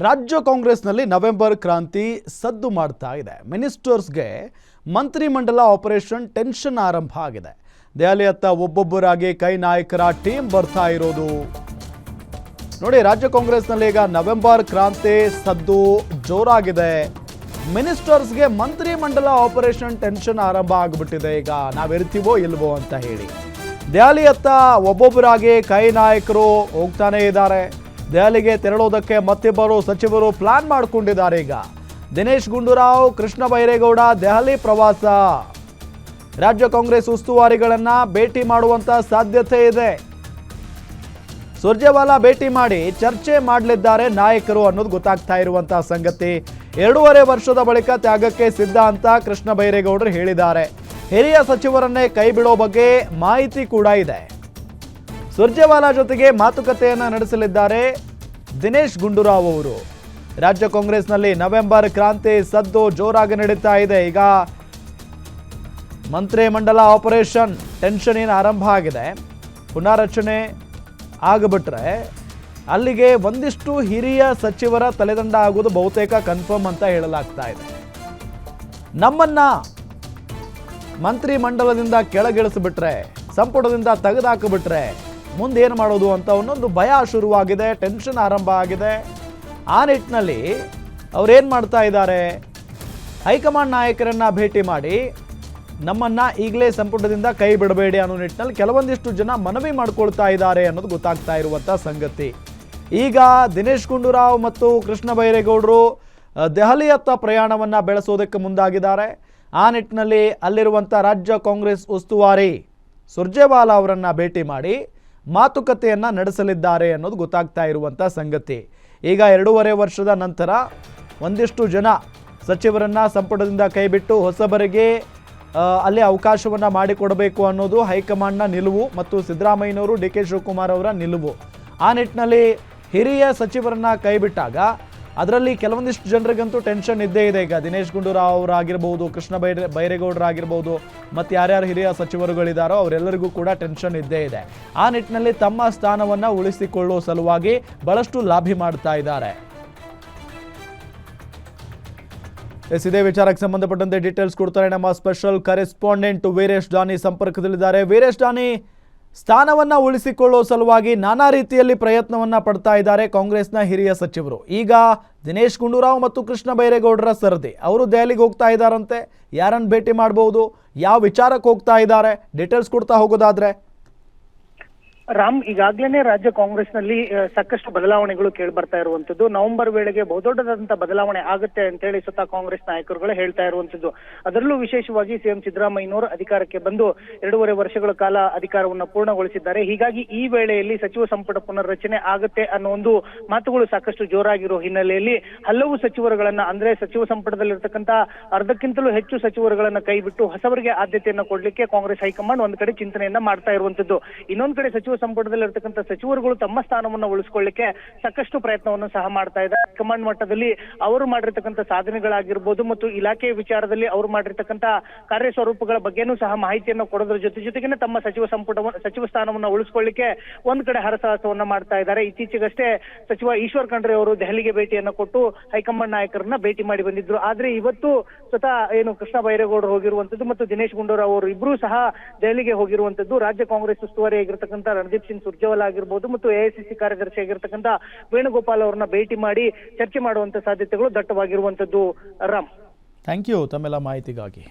ರಾಜ್ಯ ಕಾಂಗ್ರೆಸ್ನಲ್ಲಿ ನವೆಂಬರ್ ಕ್ರಾಂತಿ ಸದ್ದು ಮಾಡ್ತಾ ಇದೆ. ಮಿನಿಸ್ಟರ್ಸ್ಗೆ ಮಂತ್ರಿಮಂಡಲ ಆಪರೇಷನ್ ಟೆನ್ಷನ್ ಆರಂಭ ಆಗಿದೆ. ದೆಹಲಿಯತ್ತ ಒಬ್ಬೊಬ್ಬರಾಗಿ ಕೈ ನಾಯಕರ ಟೀಮ್ ಬರ್ತಾ ಇರೋದು. ನೋಡಿ, ರಾಜ್ಯ ಕಾಂಗ್ರೆಸ್ನಲ್ಲಿ ಈಗ ನವೆಂಬರ್ ಕ್ರಾಂತಿ ಸದ್ದು ಜೋರಾಗಿದೆ. ಮಿನಿಸ್ಟರ್ಸ್ಗೆ ಮಂತ್ರಿಮಂಡಲ ಆಪರೇಷನ್ ಟೆನ್ಷನ್ ಆರಂಭ ಆಗಿಬಿಟ್ಟಿದೆ ಈಗ. ನಾವಿರ್ತೀವೋ ಇಲ್ವೋ ಅಂತ ಹೇಳಿ. ದೆಹಲಿಯತ್ತ ಒಬ್ಬೊಬ್ಬರಾಗಿ ಕೈ ನಾಯಕರು ಹೋಗ್ತಾನೆ ಇದ್ದಾರೆ. ದೆಹಲಿಗೆ ತೆರಳೋದಕ್ಕೆ ಮತ್ತಿಬ್ಬರು ಸಚಿವರು ಪ್ಲಾನ್ ಮಾಡಿಕೊಂಡಿದ್ದಾರೆ ಈಗ. ದಿನೇಶ್ ಗುಂಡೂರಾವ್, ಕೃಷ್ಣ ಬೈರೇಗೌಡ, ದೆಹಲಿ ಪ್ರವಾಸ. ರಾಜ್ಯ ಕಾಂಗ್ರೆಸ್ ಉಸ್ತುವಾರಿಗಳನ್ನ ಭೇಟಿ ಮಾಡುವಂತ ಸಾಧ್ಯತೆ ಇದೆ. ಸುರ್ಜೇವಾಲಾ ಭೇಟಿ ಮಾಡಿ ಚರ್ಚೆ ಮಾಡಲಿದ್ದಾರೆ ನಾಯಕರು ಅನ್ನೋದು ಗೊತ್ತಾಗ್ತಾ ಇರುವಂತಹ ಸಂಗತಿ. ಎರಡೂವರೆ ವರ್ಷದ ಬಳಿಕ ತ್ಯಾಗಕ್ಕೆ ಸಿದ್ಧ ಅಂತ ಕೃಷ್ಣ ಬೈರೇಗೌಡರು ಹೇಳಿದ್ದಾರೆ. ಹಿರಿಯ ಸಚಿವರನ್ನೇ ಕೈ ಬಿಡೋ ಬಗ್ಗೆ ಮಾಹಿತಿ ಕೂಡ ಇದೆ. ಸುರ್ಜೇವಾಲಾ ಜೊತೆಗೆ ಮಾತುಕತೆಯನ್ನ ನಡೆಸಲಿದ್ದಾರೆ ದಿನೇಶ್ ಗುಂಡೂರಾವ್ ಅವರು. ರಾಜ್ಯ ಕಾಂಗ್ರೆಸ್ನಲ್ಲಿ ನವೆಂಬರ್ ಕ್ರಾಂತಿ ಸದ್ದು ಜೋರಾಗಿ ನಡೀತಾ ಇದೆ. ಈಗ ಮಂತ್ರಿ ಮಂಡಲ ಆಪರೇಷನ್ ಟೆನ್ಷನ್ ಏನು ಆರಂಭ ಆಗಿದೆ. ಪುನಾರಚನೆ ಆಗಿಬಿಟ್ರೆ ಅಲ್ಲಿಗೆ ಒಂದಿಷ್ಟು ಹಿರಿಯ ಸಚಿವರ ತಲೆದಂಡ ಆಗೋದು ಬಹುತೇಕ ಕನ್ಫರ್ಮ್ ಅಂತ ಹೇಳಲಾಗ್ತಾ ಇದೆ. ನಮ್ಮನ್ನ ಮಂತ್ರಿ ಮಂಡಲದಿಂದ ಕೆಳಗಿಳಿಸಿಬಿಟ್ರೆ, ಸಂಪುಟದಿಂದ ತೆಗೆದಾಕಿಬಿಟ್ರೆ ಮುಂದೆ ಏನು ಮಾಡೋದು ಅಂತ ಒಂದೊಂದು ಭಯ ಶುರುವಾಗಿದೆ ಟೆನ್ಷನ್ ಆರಂಭ ಆಗಿದೆ. ಆ ನಿಟ್ಟಿನಲ್ಲಿ ಅವ್ರೇನು ಮಾಡ್ತಾ ಇದ್ದಾರೆ? ಹೈಕಮಾಂಡ್ ನಾಯಕರನ್ನು ಭೇಟಿ ಮಾಡಿ, ನಮ್ಮನ್ನು ಈಗಲೇ ಸಂಪುಟದಿಂದ ಕೈ ಬಿಡಬೇಡಿ ಅನ್ನೋ ನಿಟ್ಟಿನಲ್ಲಿ ಕೆಲವೊಂದಿಷ್ಟು ಜನ ಮನವಿ ಮಾಡ್ಕೊಳ್ತಾ ಇದ್ದಾರೆ ಅನ್ನೋದು ಗೊತ್ತಾಗ್ತಾ ಇರುವಂಥ ಸಂಗತಿ. ಈಗ ದಿನೇಶ್ ಗುಂಡೂರಾವ್ ಮತ್ತು ಕೃಷ್ಣ ಬೈರೇಗೌಡರು ದೆಹಲಿಯತ್ತ ಪ್ರಯಾಣವನ್ನು ಬೆಳೆಸೋದಕ್ಕೆ ಮುಂದಾಗಿದ್ದಾರೆ. ಆ ನಿಟ್ಟಿನಲ್ಲಿ ಅಲ್ಲಿರುವಂಥ ರಾಜ್ಯ ಕಾಂಗ್ರೆಸ್ ಉಸ್ತುವಾರಿ ಸುರ್ಜೇವಾಲಾ ಅವರನ್ನು ಭೇಟಿ ಮಾಡಿ ಮಾತುಕತೆಯನ್ನು ನಡೆಸಲಿದ್ದಾರೆ ಅನ್ನೋದು ಗೊತ್ತಾಗ್ತಾ ಇರುವಂಥ ಸಂಗತಿ. ಈಗ ಎರಡೂವರೆ ವರ್ಷದ ನಂತರ ಒಂದಿಷ್ಟು ಜನ ಸಚಿವರನ್ನ ಸಂಪುಟದಿಂದ ಕೈಬಿಟ್ಟು ಹೊಸಬರಿಗೆ ಅಲ್ಲಿ ಅವಕಾಶವನ್ನು ಮಾಡಿಕೊಡಬೇಕು ಅನ್ನೋದು ಹೈಕಮಾಂಡ್ನ ನಿಲುವು ಮತ್ತು ಸಿದ್ದರಾಮಯ್ಯನವರು, ಡಿ ಕೆ ಶಿವಕುಮಾರ್ ಅವರ ನಿಲುವು. ಆ ನಿಟ್ಟಿನಲ್ಲಿ ಹಿರಿಯ ಸಚಿವರನ್ನ ಕೈಬಿಟ್ಟಾಗ ಅದರಲ್ಲಿ ಕೆಲವೊಂದಿಷ್ಟು ಜನರಿಗಂತೂ ಟೆನ್ಷನ್ ಇದ್ದೇ ಇದೆ. ಈಗ ದಿನೇಶ್ ಗುಂಡೂರಾವ್ ಅವರಾಗಿರ್ಬೋದು, ಕೃಷ್ಣ ಬೈರೆ, ಬೈರೇಗೌಡರಾಗಿರ್ಬೋದು, ಮತ್ತು ಯಾರ್ಯಾರು ಹಿರಿಯ ಸಚಿವರುಗಳಿದ್ದಾರೋ ಅವರೆಲ್ಲರಿಗೂ ಕೂಡ ಟೆನ್ಷನ್ ಇದ್ದೇ ಇದೆ. ಆ ನಿಟ್ಟಿನಲ್ಲಿ ತಮ್ಮ ಸ್ಥಾನವನ್ನು ಉಳಿಸಿಕೊಳ್ಳುವ ಸಲುವಾಗಿ ಬಹಳಷ್ಟು ಲಾಭಿ ಮಾಡ್ತಾ ಇದ್ದಾರೆ. ಎಸ್, ಇದೇ ವಿಚಾರಕ್ಕೆ ಸಂಬಂಧಪಟ್ಟಂತೆ ಡೀಟೇಲ್ಸ್ ಕೊಡ್ತಾರೆ ನಮ್ಮ ಸ್ಪೆಷಲ್ ಕರೆಸ್ಪಾಂಡೆಂಟ್ ವೀರೇಶ್ ಡಾನಿ ಸಂಪರ್ಕದಲ್ಲಿದ್ದಾರೆ. ವೀರೇಶ್ ಡಾನಿ ಸ್ಥಾನವನ್ನ ಉಳಿಸಿಕೊಳ್ಳುವ ಸಲುವಾಗಿ ನಾನಾ ರೀತಿಯಲ್ಲಿ ಪ್ರಯತ್ನವನ್ನ ಪಡ್ತಾ ಇದ್ದಾರೆ ಕಾಂಗ್ರೆಸ್ನ ಹಿರಿಯ ಸಚಿವರು. ಈಗ ದಿನೇಶ್ ಗುಂಡೂರಾವ್ ಮತ್ತು ಕೃಷ್ಣ ಬೈರೇಗೌಡರ ಸರದಿ. ಅವರು ದೆಹಲಿಗೆ ಹೋಗ್ತಾ ಇದ್ದಾರಂತೆ. ಯಾರನ್ನು ಭೇಟಿ ಮಾಡಬಹುದು ಯಾವ ವಿಚಾರಕ್ಕೆ ಹೋಗ್ತಾ ಇದ್ದಾರೆ? ಡೀಟೇಲ್ಸ್ ಕೊಡ್ತಾ ಹೋಗೋದಾದ್ರೆ ರಾಮ್, ಈಗಾಗ್ಲೇನೆ ರಾಜ್ಯ ಕಾಂಗ್ರೆಸ್ನಲ್ಲಿ ಸಾಕಷ್ಟು ಬದಲಾವಣೆಗಳು ಕೇಳಿ ಬರ್ತಾ ಇರುವಂತದ್ದು ನವೆಂಬರ್ ವೇಳೆಗೆ ಬಹುದೊಡ್ಡದಾದಂತಹ ಬದಲಾವಣೆ ಆಗುತ್ತೆ ಅಂತ ಹೇಳಿ ಸ್ವತಃ ಕಾಂಗ್ರೆಸ್ ನಾಯಕರುಗಳು ಹೇಳ್ತಾ ಇರುವಂತದ್ದು ಅದರಲ್ಲೂ ವಿಶೇಷವಾಗಿ ಸಿಎಂ ಸಿದ್ದರಾಮಯ್ಯನವರು ಅಧಿಕಾರಕ್ಕೆ ಬಂದು ಎರಡೂವರೆ ವರ್ಷಗಳ ಕಾಲ ಅಧಿಕಾರವನ್ನು ಪೂರ್ಣಗೊಳಿಸಿದ್ದಾರೆ. ಹೀಗಾಗಿ ಈ ವೇಳೆಯಲ್ಲಿ ಸಚಿವ ಸಂಪುಟ ಪುನರ್ರಚನೆ ಆಗುತ್ತೆ ಅನ್ನೋ ಒಂದು ಮಾತುಗಳು ಸಾಕಷ್ಟು ಜೋರಾಗಿರೋ ಹಿನ್ನೆಲೆಯಲ್ಲಿ ಹಲವು ಸಚಿವರುಗಳನ್ನ, ಅಂದ್ರೆ ಸಚಿವ ಸಂಪುಟದಲ್ಲಿರ್ತಕ್ಕಂಥ ಅರ್ಧಕ್ಕಿಂತಲೂ ಹೆಚ್ಚು ಸಚಿವರುಗಳನ್ನ ಕೈಬಿಟ್ಟು ಹೊಸವರಿಗೆ ಆದ್ಯತೆಯನ್ನು ಕೊಡ್ಲಿಕ್ಕೆ ಕಾಂಗ್ರೆಸ್ ಹೈಕಮಾಂಡ್ ಒಂದ್ ಕಡೆ ಚಿಂತನೆಯನ್ನ ಮಾಡ್ತಾ ಇರುವಂತದ್ದು ಇನ್ನೊಂದ್ ಕಡೆ ಸಚಿವ ಸಂಪುಟದಲ್ಲಿರ್ತಕ್ಕಂಥ ಸಚಿವರುಗಳು ತಮ್ಮ ಸ್ಥಾನವನ್ನ ಉಳಿಸ್ಕೊಳ್ಳಿಕ್ಕೆ ಸಾಕಷ್ಟು ಪ್ರಯತ್ನವನ್ನು ಸಹ ಮಾಡ್ತಾ ಇದ್ದಾರೆ. ಹೈಕಮಾಂಡ್ ಮಟ್ಟದಲ್ಲಿ ಅವರು ಮಾಡಿರ್ತಕ್ಕಂಥ ಸಾಧನೆಗಳಾಗಿರ್ಬೋದು ಮತ್ತು ಇಲಾಖೆ ವಿಚಾರದಲ್ಲಿ ಅವರು ಮಾಡಿರ್ತಕ್ಕಂಥ ಕಾರ್ಯ ಸ್ವರೂಪಗಳ ಬಗ್ಗೆನೂ ಸಹ ಮಾಹಿತಿಯನ್ನು ಕೊಡೋದ್ರ ಜೊತೆ ಜೊತೆಗೇನೆ ತಮ್ಮ ಸಚಿವ ಸಂಪುಟ ಸಚಿವ ಸ್ಥಾನವನ್ನ ಉಳಿಸ್ಕೊಳ್ಳಿಕ್ಕೆ ಒಂದ್ ಕಡೆ ಹರಸಾಹಸವನ್ನ ಮಾಡ್ತಾ ಇದ್ದಾರೆ. ಇತ್ತೀಚೆಗಷ್ಟೇ ಸಚಿವ ಈಶ್ವರ್ ಖಂಡ್ರೆ ಅವರು ದೆಹಲಿಗೆ ಭೇಟಿಯನ್ನ ಕೊಟ್ಟು ಹೈಕಮಾಂಡ್ ನಾಯಕರನ್ನ ಭೇಟಿ ಮಾಡಿ ಬಂದಿದ್ರು. ಆದ್ರೆ ಇವತ್ತು ಸ್ವತಃ ಏನು ಕೃಷ್ಣ ಬೈರೇಗೌಡರು ಹೋಗಿರುವಂತದ್ದು ಮತ್ತು ದಿನೇಶ್ ಗುಂಡೂರಾವ್ ಅವರು ಇಬ್ರು ಸಹ ದೆಹಲಿಗೆ ಹೋಗಿರುವಂತದ್ದು. ರಾಜ್ಯ ಕಾಂಗ್ರೆಸ್ ಉಸ್ತುವಾರಿ ಆಗಿರ್ತಕ್ಕಂಥ ರಣದೀಪ್ ಸಿಂಗ್ ಸುರ್ಜೇವಾಲಾ ಆಗಿರ್ಬೋದು ಮತ್ತು ಎಐಸಿಸಿ ಕಾರ್ಯದರ್ಶಿಯಾಗಿರ್ತಕ್ಕಂಥ ವೇಣುಗೋಪಾಲ್ ಅವರನ್ನ ಭೇಟಿ ಮಾಡಿ ಚರ್ಚೆ ಮಾಡುವಂತ ಸಾಧ್ಯತೆಗಳು ದಟ್ಟವಾಗಿರುವಂತದ್ದು. ರಾಮ್. ಥ್ಯಾಂಕ್ ಯು ತಮ್ಮೆಲ್ಲ ಮಾಹಿತಿಗಾಗಿ.